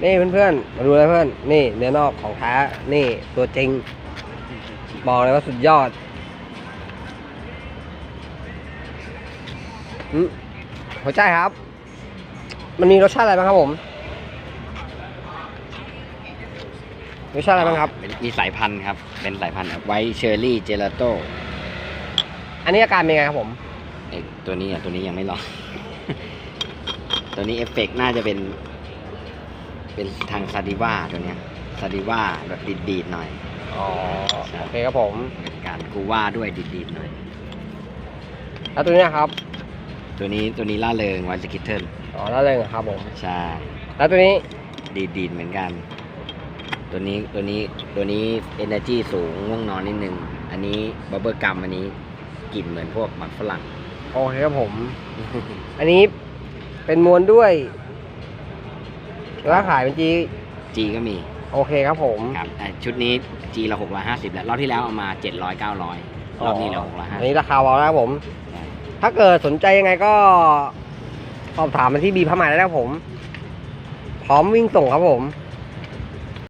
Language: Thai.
นี่เพื่อนๆ มาดูเลยเพื่อน นี่เนื้อนอกของแท้ นี่ตัวจริง บอกเลยว่าสุดยอดอืมหัวใจครับ มันมีรสชาติอะไรบ้างครับผม รสชาติอะไรบ้างครับ มีสายพันธุ์ครับ เป็นสายพันธุ์ไวท์เชอร์รี่เจลาโต้ อันนี้อาการเป็นไงครับผมตัวนี้อะตัวนี้ยังไม่ลอง ตัวนี้เอฟเฟกต์น่าจะเป็น เป็นทางซาดิว่าตัวเนี้ยซาดิว่าแบบดีดๆหน่อย อ๋อ โอเคครับผม เป็นการกูว่าด้วยดีดๆหน่อย แล้วตัวเนี้ยครับ ตัวนี้ตัวนี้ล่าเริงวันสกิทเทิลอ๋อแล้วเลยเหรอครับผม ใช่ แล้วตัวนี้ดีดีดๆเหมือนกัน ตัวนี้ตัวนี้ตัวนี้ energy สูงง่วงนอนนิดนึง อันนี้บับเบิลกัมอันนี้กลิ่นเหมือนพวกหมักฝรั่ง โอเคครับผม อันนี้เป็นมวลด้วย แล้วขายเป็นจีจีก็มีโอเคครับผม ครับแต่ชุดนี้จีเราหกร้อยห้าสิบแล้วรอบที่แล้วเอามาเจ็ดร้อยเก้าร้อยรอบนี้เราหกร้อยห้าอันสิบนี้ราคาเบาแล้วครับผม ถ้าเกิดสนใจยังไงก็สอบถามมาที่บีพระใหม่ได้นะครับผม พร้อมวิ่งส่งครับผม